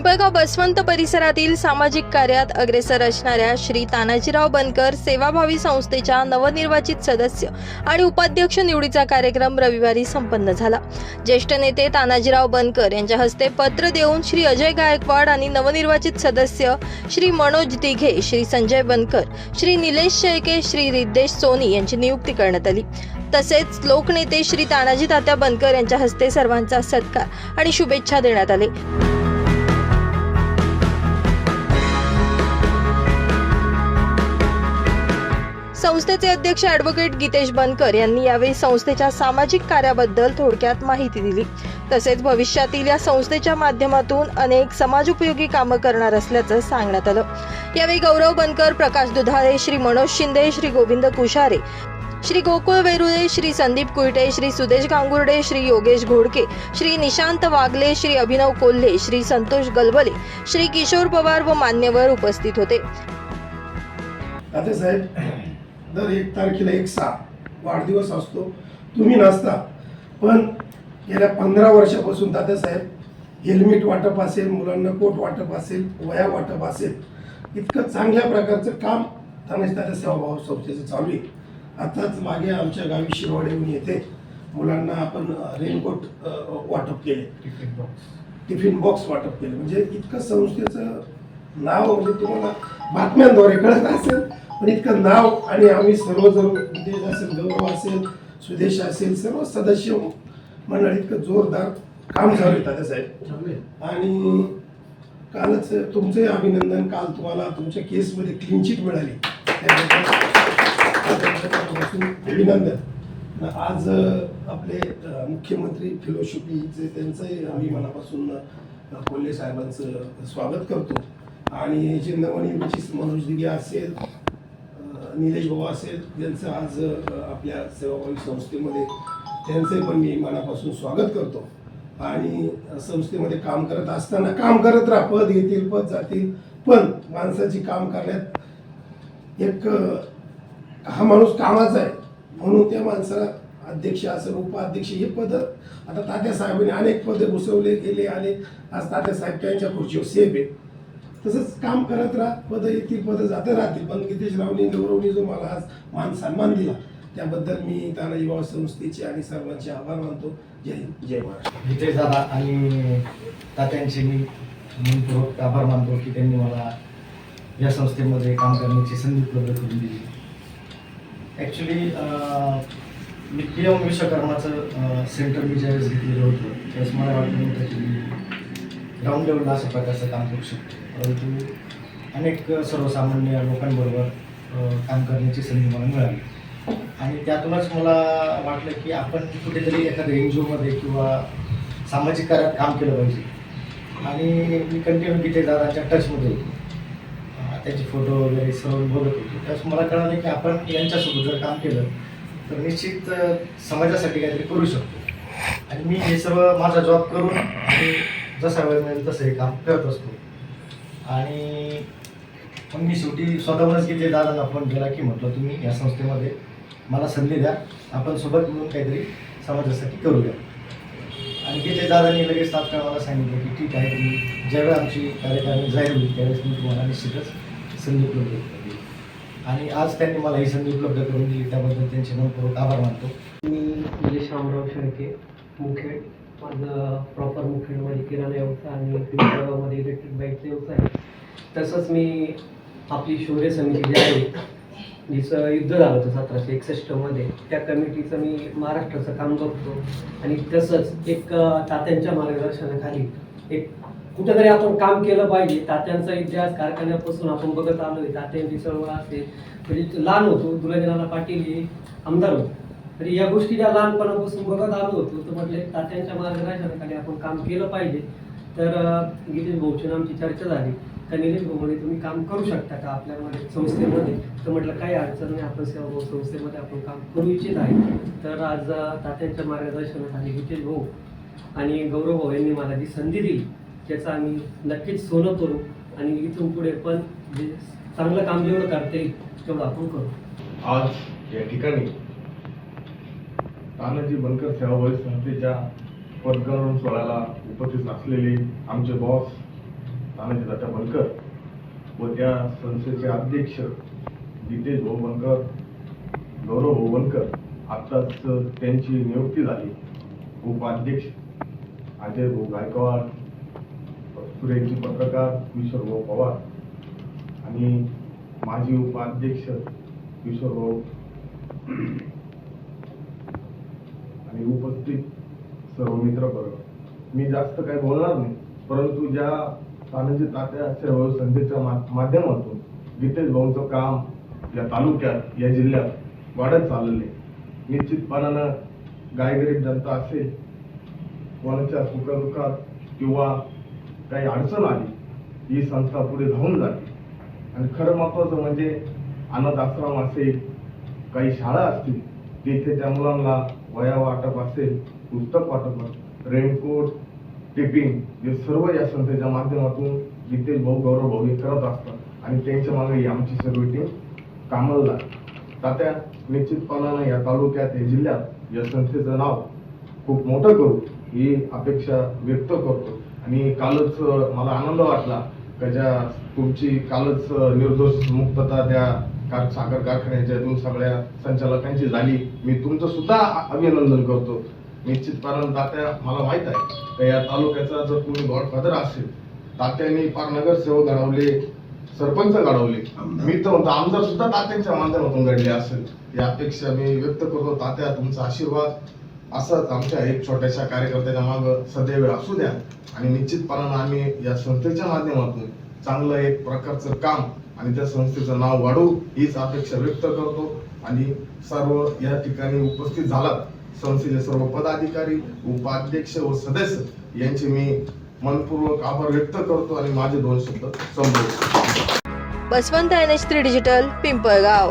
Pimpalgaon Baswant परिसरातील सामाजिक कार्यात अग्रेसर असणाऱ्या श्री तानाजीराव बनकर सेवाभावी संस्थेच्या नवनिर्वाचित सदस्य आणि उपाध्यक्ष निवडीचा कार्यक्रम रविवारी संपन्न झाला. ज्येष्ठ नेते तानाजीराव बनकर यांच्या हस्ते पत्र देऊन श्री अजय गायकवाड आणि नवनिर्वाचित सदस्य श्री मनोज दिघे श्री संजय बनकर श्री निलेश शेळके श्री रिद्देश सोनी यांची नियुक्ती करण्यात आली. तसेच लोकनेते श्री तानाजी तात्या बनकर यांच्या हस्ते सर्वांचा सत्कार आणि शुभेच्छा देण्यात आले. संस्थेचे अध्यक्ष ॲडव्होकेट गीतेश बनकर यांनी यावेळी संस्थेच्या सामाजिक कार्याबद्दल थोडक्यात माहिती दिली. तसेच भविष्यातील या संस्थेच्या माध्यमातून अनेक समाजोपयोगी कामं करणार असल्याचं सांगण्यात आलं. यावेळी गौरव बनकर प्रकाश दुधाळे श्री मनोज शिंदे श्री गोविंद कुशारे श्री गोकुळ वेरुळे श्री संदीप कुलटे श्री सुदेश गांगुर्डे श्री योगेश घोडके श्री निशांत वागले श्री अभिनव कोल्हे श्री संतोष गलबले श्री किशोर पवार व मान्यवर उपस्थित होते. साहेब दर एक तारखेला एक सहा. वाढदिवस असतो. तुम्ही नसता. पण गेल्या पंधरा वर्षापासून तात्यासाहेब हेल्मेट वाटप असेल मुलांना कोट वाटप असेल वया वाटप असेल इतकं चांगल्या प्रकारचं काम तानाजी तात्या सेवाभाव संस्थेचं चालू आहे. आताच मागे आमच्या गावी शिरवाड येऊन येते मुलांना आपण रेनकोट वाटप केले. टिफिन बॉक्स वाटप केले. म्हणजे इतकं संस्थेचं नाव म्हणजे तुम्हाला बातम्यांद्वारे कळत असेल. पण इतकं नाव आणि आम्ही सर्वजण विदेश असेल गौरव असेल सुदेश असेल सर्व सदस्य मंडळ इतकं जोरदार काम चालू आहे तात्यासाहेब आणि कालच तुमचे अभिनंदन काल तुम्हाला तुमच्या केसमध्ये क्लीन चिट मिळाली. त्याबद्दल अभिनंदन. आज आपले मुख्यमंत्री फिलोसॉफीचे त्यांचंही आम्ही मनापासून कोल्हे साहेबांचं स्वागत करतो. आणि जे नवनिर्मित मनोज दिगे असेल निलेश भाऊ असेल ज्यांचं आज आपल्या सेवाभावी संस्थेमध्ये त्यांचंही पण मी मनापासून स्वागत करतो. आणि संस्थेमध्ये काम करत असताना काम करत राहा पद येतील पद जातील पण माणसाची काम करण्यात एक हा माणूस कामाचा आहे. म्हणून त्या माणसाला अध्यक्ष असेल उपाध्यक्ष हे पद आता तात्या साहेबांनी अनेक पदे घुसवले गेले आले. आज तात्या साहेब त्यांच्या खुर्चीवर सेफ आहे तसंच काम करत राहा. पद येतील पद जात राहतील. पण गितेश रावनी गौरवनी जो मला आज मान सन्मान दिला त्याबद्दल मी तानाजी बाबा संस्थेचे आणि सर्वांचे आभार मानतो. जय हिंद. जय महाराष्ट्र. गितेश दादा आणि तात्यांचे मी मनपूर्वक आभार मानतो की त्यांनी मला या संस्थेमध्ये काम करण्याची संधी उपलब्ध करून दिली. ॲक्च्युली मी पी एम विश्वकर्माचं सेंटर मी ज्यावेळेस घेतलेलं होतं त्यावेळेस मला वाटलं होतं की ग्राउंड लेवलला अशा प्रकारचं काम करू शकतो. परंतु अनेक सर्वसामान्य लोकांबरोबर काम करण्याची संधी मला मिळाली. आणि त्यातूनच मला वाटलं की आपण कुठेतरी एखाद्या एन जी ओमध्ये किंवा सामाजिक कार्यात काम केलं पाहिजे. आणि मी कंटिन्यू तिथे दादाच्या टचमध्ये होतो. फोटो वगैरे सर्व बघत होतो. त्यास मला कळालं की आपण यांच्यासोबत जर काम केलं तर निश्चित समाजासाठी काहीतरी करू शकतो. आणि मी हे सर्व माझा जॉब करून आणि जसा वेळ मिळेल तसं हे काम करत असतो. आणि मग मी शेवटी स्वतःहूनच की ते दादांना फोन केला की म्हटलं तुम्ही या संस्थेमध्ये मला संधी द्या. आपण सोबत मिळून काहीतरी समाजासाठी करूया आणि तिथे दादांनी लगेच तात्काळ मला सांगितलं की ठीक आहे तुम्ही ज्यावेळी आमची कार्यकारणी जाहीर होईल त्यावेळेस मी तुम्हाला निश्चितच संधी उपलब्ध करून आणि आज त्यांनी मला ही संधी उपलब्ध करून दिली. त्याबद्दल त्यांचे मनपूर्वक आभार मानतो. मी म्हणजे निलेश रामराव शेळके मुखेड. माझं प्रॉपर मुखेडमध्ये किराणा व्यवसाय आणि पिंपळगावमध्ये इलेक्ट्रिक बाईकचा व्यवसाय तसंच मी आपली शौर्य समिती जी आहे जिचं युद्ध झालं होतं सतराशे एकसष्टमध्ये त्या कमिटीचं मी महाराष्ट्राचं काम बघतो. आणि तसंच एक तात्यांच्या मार्गदर्शनाखाली एक कुठेतरी आपण काम केलं पाहिजे. तात्यांचा इतिहास कारखान्यापासून आपण बघत आलो आहे तात्यांची चळवळ असेल. म्हणजे लहान होतो. दुर्योधनाला पाटील हे आमदार होतो. तरी या गोष्टी ज्या लहानपणापासून बघत आलो होतो. तर म्हटलं तात्यांच्या मार्गदर्शनाखाली आपण काम केलं पाहिजे. तर अं, गिरीश भाऊची आमची चर्चा झाली. तर निलेश भाऊ म्हणे तुम्ही काम करू शकता का आपल्यामध्ये संस्थेमध्ये? तर म्हटलं काही अडचण नाही आपण सेवाभाऊ संस्थेमध्ये आपण काम करू इच्छित आहे. तर आज तात्यांच्या मार्गदर्शनाखाली गितेश भाऊ आणि गौरव भाऊ यांनी मला जी संधी दिली त्याचं आम्ही नक्कीच सोनं करू आणि इथून पुढे पण जे चांगलं काम जेवढं करता येईल तेवढं आपण करू. आज या ठिकाणी तानाजी बनकर सेवाभावी संस्थेच्या पदग्रहण सोहळ्याला उपस्थित असलेले आमचे बॉस तानाजी दादा बनकर व त्या संस्थेचे अध्यक्ष जितेश भाऊ बनकर गौरव भाऊ बनकर आत्ताच त्यांची नियुक्ती झाली. उपाध्यक्ष अजय भाऊ गायकवाड सुरेखी पत्रकार किशोर भाऊ पवार आणि माजी उपाध्यक्ष किशोर भाऊ आणि उपस्थित सर्व मित्र वर्ग मी जास्त काही बोलणार नाही परंतु ज्या तानाजी तात्या सेवा संस्थेच्या माध्यमातून गीतेश भाऊंचं काम या तालुक्यात या जिल्ह्यात वाढत चाललेलं आहे निश्चितपणानं गायगरीब जनता असेल कोणाच्या सुखदुःखात किंवा काही अडचण आली ही संस्था पुढे धावून जाते. आणि खरं महत्वाचं म्हणजे अनाथ आश्रम असेल काही शाळा असतील तिथे त्या मुलांना वया वाटप असेल पुस्तक वाटप रेनकोट टिपिंग हे सर्व या संस्थेच्या माध्यमातून जितेश भाऊ गौरव भाऊ हे करत असतात आणि त्यांच्या मागे आमची सर्व टीम कामाला तात्या निश्चितपणानं या तालुक्यात या जिल्ह्यात या संस्थेचं नाव खूप मोठं करू ही अपेक्षा व्यक्त करतो. आणि कालच मला आनंद वाटला का ज्या तुमची कालच निर्दोष मुक्तता त्या कार साखर कारखान्याच्या दोन सगळ्या संचालकांची झाली मी तुमचं सुद्धा अभिनंदन करतो. निश्चितपणानं तात्या मला माहीत आहे का या तालुक्याचा जर तुम्ही गॉडफादर असेल तात्यांनी फार नगरसेवक घडवले सरपंच घडवले मी तर म्हणतो आमदार सुद्धा तात्यांच्या माध्यमातून घडले असेल. ही अपेक्षा मी व्यक्त करतो. तात्या तुमचा आशीर्वाद असाच आमच्या एक छोट्याशा कार्यकर्त्याच्या माग सदैव असू द्या. आणि निश्चितपणानं आम्ही या संस्थेच्या माध्यमातून चांगलं एक प्रकारचं काम आणि त्या संस्थेचं नाव वाढवू हीच अपेक्षा व्यक्त करतो. आणि सर्व या ठिकाणी उपस्थित झालात संस्थेचे सर्व पदाधिकारी उपाध्यक्ष व सदस्य यांचे मी मनपूर्वक आभार व्यक्त करतो आणि माझे दोन शब्द संबोधतो Baswant N H three digital Pimpalgaon.